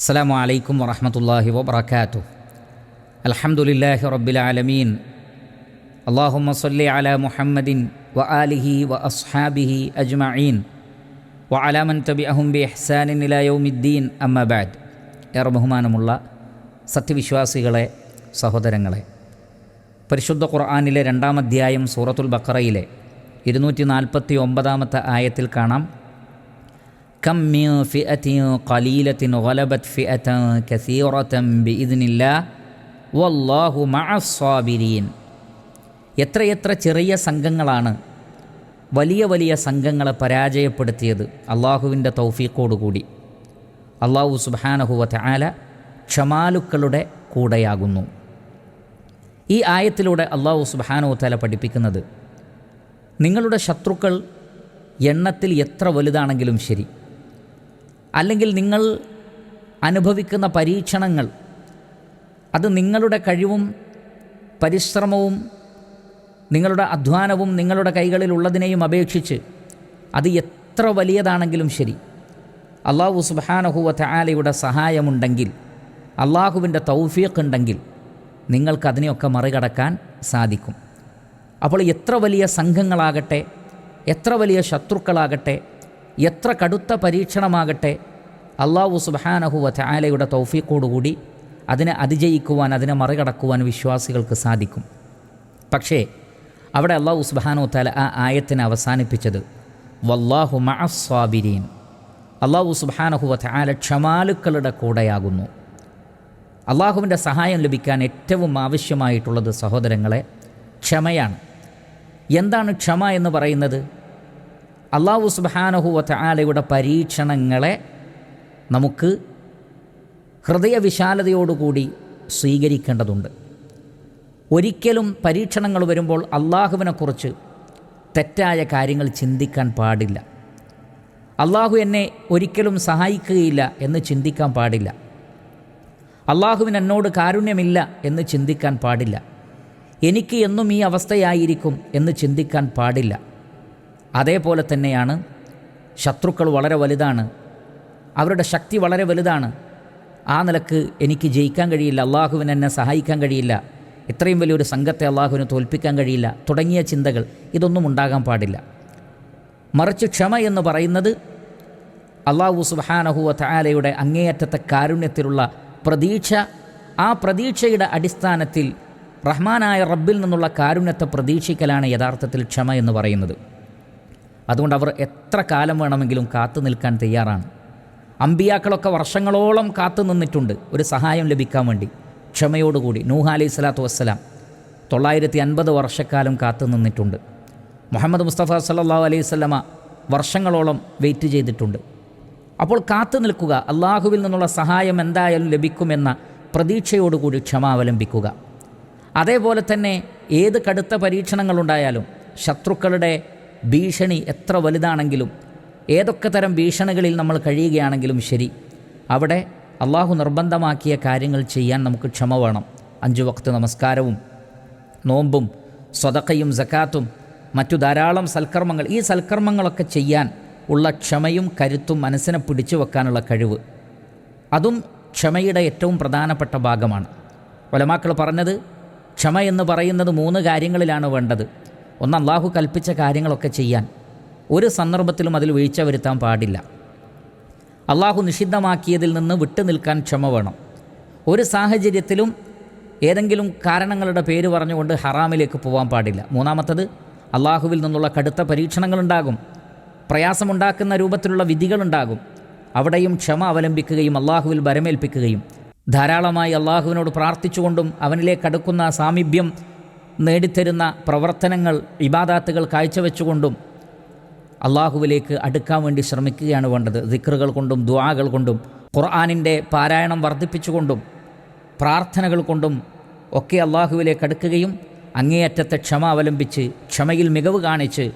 السلام عليكم ورحمة الله وبركاته الحمد لله رب العالمين اللهم صل على محمد وآله وأصحابه أجمعين وعلى من تبعهم بإحسان إلى يوم الدين أما بعد ഏറെ ബഹുമാനമുള്ള സത്യവിശ്വാസികളെ സഹോദരങ്ങളെ പരിശുദ്ധ ഖുർആാനിലെ രണ്ടാം അധ്യായം സൂറത്തുൽ ബക്കറയിലെ ഇരുന്നൂറ്റി നാൽപ്പത്തി ഒമ്പതാമത്തെ ആയത്തിൽ കാണാം കം മിൻ ഫിഅത്തിൻ ഖലീലത്തിൻ ഗലബത് ഫിഅതൻ കസീറതൻ ബിഇദ്നില്ലാ വല്ലാഹു മഅസ്സാബിരീൻ എത്രയെത്ര ചെറിയ സംഘങ്ങളാണ് വലിയ വലിയ സംഘങ്ങളെ പരാജയപ്പെടുത്തിയത് അള്ളാഹുവിന്റെ തൗഫീഖോടുകൂടി അള്ളാഹു സുബാനഹുവത്ത് ആല ക്ഷമാലുക്കളുടെ കൂടെയാകുന്നു. ഈ ആയത്തിലൂടെ അള്ളാഹു സുബാനു തല പഠിപ്പിക്കുന്നത് നിങ്ങളുടെ ശത്രുക്കൾ എണ്ണത്തിൽ എത്ര വലുതാണെങ്കിലും ശരി അല്ലെങ്കിൽ നിങ്ങൾ അനുഭവിക്കുന്ന പരീക്ഷണങ്ങൾ അത് നിങ്ങളുടെ കഴിവും പരിശ്രമവും നിങ്ങളുടെ അധ്വാനവും നിങ്ങളുടെ കൈകളിലുള്ളതിനെയും അപേക്ഷിച്ച് അത് എത്ര വലിയതാണെങ്കിലും ശരി. അള്ളാഹു സുബാനഹുവ ആലയുടെ സഹായമുണ്ടെങ്കിൽ അള്ളാഹുവിന്റെ തൗഫീഖ് ഉണ്ടെങ്കിൽ നിങ്ങൾക്കതിനെയൊക്കെ മറികടക്കാൻ സാധിക്കും. അപ്പോൾ എത്ര വലിയ സംഘങ്ങളാകട്ടെ എത്ര വലിയ ശത്രുക്കളാകട്ടെ എത്ര കടുത്ത പരീക്ഷണമാകട്ടെ അള്ളാഹു സുബാനഹുവ ആലയുടെ തൗഫീഖോടുകൂടി അതിനെ അതിജയിക്കുവാൻ അതിനെ മറികടക്കുവാൻ വിശ്വാസികൾക്ക് സാധിക്കും. പക്ഷേ അവിടെ അള്ളാഹു സുബാനു താല ആ ആയത്തിനെ അവസാനിപ്പിച്ചത് വല്ലാഹു മഅസ്വാബിരീൻ അള്ളാഹു സുബാനഹുവ ആല ക്ഷമാലുക്കളുടെ കൂടെയാകുന്നു. അള്ളാഹുവിന്റെ സഹായം ലഭിക്കാൻ ഏറ്റവും ആവശ്യമായിട്ടുള്ളത് സഹോദരങ്ങളെ ക്ഷമയാണ്. എന്താണ് ക്ഷമ എന്ന് പറയുന്നത്? അള്ളാഹു സുബാനഹു ആലയുടെ പരീക്ഷണങ്ങളെ നമുക്ക് ഹൃദയവിശാലതയോടുകൂടി സ്വീകരിക്കേണ്ടതുണ്ട്. ഒരിക്കലും പരീക്ഷണങ്ങൾ വരുമ്പോൾ അള്ളാഹുവിനെക്കുറിച്ച് തെറ്റായ കാര്യങ്ങൾ ചിന്തിക്കാൻ പാടില്ല. അള്ളാഹു എന്നെ ഒരിക്കലും സഹായിക്കുകയില്ല എന്ന് ചിന്തിക്കാൻ പാടില്ല. അള്ളാഹുവിന് എന്നോട് കാരുണ്യമില്ല എന്ന് ചിന്തിക്കാൻ പാടില്ല. എനിക്ക് എന്നും ഈ അവസ്ഥയായിരിക്കും എന്ന് ചിന്തിക്കാൻ പാടില്ല. അതേപോലെ തന്നെയാണ് ശത്രുക്കൾ വളരെ വലുതാണ്. അവരുടെ ശക്തി വളരെ വലുതാണ്. ആ നിലയ്ക്ക് എനിക്ക് ജയിക്കാൻ കഴിയില്ല. അള്ളാഹുവിന് എന്നെ സഹായിക്കാൻ കഴിയില്ല. ഇത്രയും വലിയൊരു സംഘത്തെ അള്ളാഹുവിന് തോൽപ്പിക്കാൻ കഴിയില്ല. തുടങ്ങിയ ചിന്തകൾ ഇതൊന്നും ഉണ്ടാകാൻ പാടില്ല. മറിച്ച് ക്ഷമ എന്ന് പറയുന്നത് അള്ളാഹു സുബാനഹുവ താലയുടെ അങ്ങേയറ്റത്തെ കാരുണ്യത്തിലുള്ള പ്രതീക്ഷ ആ പ്രതീക്ഷയുടെ അടിസ്ഥാനത്തിൽ റഹ്മാനായ റബ്ബിൽ നിന്നുള്ള കാരുണ്യത്തെ പ്രതീക്ഷിക്കലാണ് യഥാർത്ഥത്തിൽ ക്ഷമ എന്ന് പറയുന്നത്. അതുകൊണ്ട് അവർ എത്ര കാലം വേണമെങ്കിലും കാത്തു നിൽക്കാൻ തയ്യാറാണ്. അമ്പിയാക്കളൊക്കെ വർഷങ്ങളോളം കാത്തു നിന്നിട്ടുണ്ട് ഒരു സഹായം ലഭിക്കാൻ വേണ്ടി. ക്ഷമയോടുകൂടി. നൂഹ അലൈഹി സ്വലാത്തു വസ്സലാം തൊള്ളായിരത്തി അൻപത് വർഷക്കാലം കാത്തു നിന്നിട്ടുണ്ട്. മുഹമ്മദ് മുസ്തഫ സല്ലാഹു അലൈഹി സ്വലമ വർഷങ്ങളോളം വെയിറ്റ് ചെയ്തിട്ടുണ്ട്. അപ്പോൾ കാത്തു നിൽക്കുക അള്ളാഹുവിൽ നിന്നുള്ള സഹായം എന്തായാലും ലഭിക്കുമെന്ന പ്രതീക്ഷയോടുകൂടി ക്ഷമ അവലംബിക്കുക. അതേപോലെ തന്നെ ഏത് കടുത്ത പരീക്ഷണങ്ങളുണ്ടായാലും ശത്രുക്കളുടെ ഭീഷണി എത്ര വലുതാണെങ്കിലും ഏതൊക്കെ തരം ഭീഷണികളിൽ നമ്മൾ കഴിയുകയാണെങ്കിലും ശരി അവിടെ അള്ളാഹു നിർബന്ധമാക്കിയ കാര്യങ്ങൾ ചെയ്യാൻ നമുക്ക് ക്ഷമ വേണം. അഞ്ചു വക്ത് നമസ്കാരവും നോമ്പും സ്വതക്കയും സക്കാത്തും മറ്റു ധാരാളം സൽക്കർമ്മങ്ങൾ. ഈ സൽക്കർമ്മങ്ങളൊക്കെ ചെയ്യാൻ ഉള്ള ക്ഷമയും കരുത്തും മനസ്സിനെ പിടിച്ചു വെക്കാനുള്ള കഴിവ്. അതും ക്ഷമയുടെ ഏറ്റവും പ്രധാനപ്പെട്ട ഭാഗമാണ്. ഒലമാക്കൾ പറഞ്ഞത് ക്ഷമ എന്ന് പറയുന്നത് മൂന്ന് കാര്യങ്ങളിലാണ് വേണ്ടത്. ഒന്ന് അള്ളാഹു കൽപ്പിച്ച കാര്യങ്ങളൊക്കെ ചെയ്യാൻ. ഒരു സന്ദർഭത്തിലും അതിൽ വീഴ്ച വരുത്താൻ പാടില്ല. അള്ളാഹു നിഷിദ്ധമാക്കിയതിൽ നിന്ന് വിട്ടു നിൽക്കാൻ ക്ഷമ വേണം. ഒരു സാഹചര്യത്തിലും ഏതെങ്കിലും കാരണങ്ങളുടെ പേര് പറഞ്ഞുകൊണ്ട് ഹറാമിലേക്ക് പോകാൻ പാടില്ല. മൂന്നാമത്തത് അള്ളാഹുവിൽ നിന്നുള്ള കടുത്ത പരീക്ഷണങ്ങളുണ്ടാകും. പ്രയാസമുണ്ടാക്കുന്ന രൂപത്തിലുള്ള വിധികളുണ്ടാകും. അവിടെയും ക്ഷമ അവലംബിക്കുകയും അള്ളാഹുവിൽ ബരമേൽപ്പിക്കുകയും ധാരാളമായി അള്ളാഹുവിനോട് പ്രാർത്ഥിച്ചുകൊണ്ടും അവനിലേക്ക് അടുക്കുന്ന സാമീപ്യം നേടിത്തരുന്ന പ്രവർത്തനങ്ങൾ ഇബാദാത്തുകൾ കാഴ്ചവെച്ചുകൊണ്ടും അള്ളാഹുവിലേക്ക് അടുക്കാൻ വേണ്ടി ശ്രമിക്കുകയാണ് വേണ്ടത്. ദിക്റുകൾ കൊണ്ടും ദുആകൾ കൊണ്ടും ഖുർആാനിന്റെ പാരായണം വർദ്ധിപ്പിച്ചുകൊണ്ടും പ്രാർത്ഥനകൾ കൊണ്ടും ഒക്കെ അള്ളാഹുവിലേക്ക് അടുക്കുകയും അങ്ങേയറ്റത്തെ ക്ഷമ അവലംബിച്ച് ക്ഷമയിൽ മികവ് കാണിച്ച്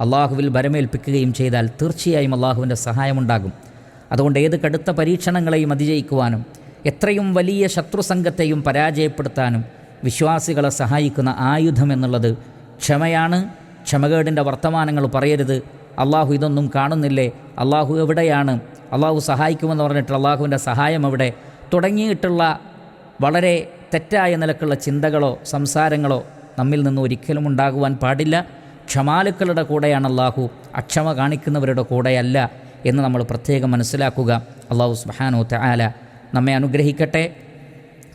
അള്ളാഹുവിൽ വരമേൽപ്പിക്കുകയും ചെയ്താൽ തീർച്ചയായും അള്ളാഹുവിന്റെ സഹായമുണ്ടാകും. അതുകൊണ്ട് ഏത് കടുത്ത പരീക്ഷണങ്ങളെയും അതിജയിക്കുവാനും എത്രയും വലിയ ശത്രു ശത്രുസംഘത്തെയും പരാജയപ്പെടുത്താനും വിശ്വാസികളെ സഹായിക്കുന്ന ആയുധം എന്നുള്ളത് ക്ഷമയാണ്. ക്ഷമകേടിന്റെ വർത്തമാനങ്ങൾ പറയരുത്. അള്ളാഹു ഇതൊന്നും കാണുന്നില്ലേ? അള്ളാഹു എവിടെയാണ്? അള്ളാഹു സഹായിക്കുമെന്ന് പറഞ്ഞിട്ട് അള്ളാഹുവിന്റെ സഹായം എവിടെ? തുടങ്ങിയിട്ടുള്ള വളരെ തെറ്റായ നിലക്കുള്ള ചിന്തകളോ സംസാരങ്ങളോ നമ്മിൽ നിന്ന് ഒരിക്കലും ഉണ്ടാകുവാൻ പാടില്ല. ക്ഷമാലുക്കളുടെ കൂടെയാണ് അള്ളാഹു. അക്ഷമ കാണിക്കുന്നവരുടെ കൂടെയല്ല എന്ന് നമ്മൾ പ്രത്യേകം മനസ്സിലാക്കുക. അള്ളാഹു സുബാനോ തആല നമ്മെ അനുഗ്രഹിക്കട്ടെ.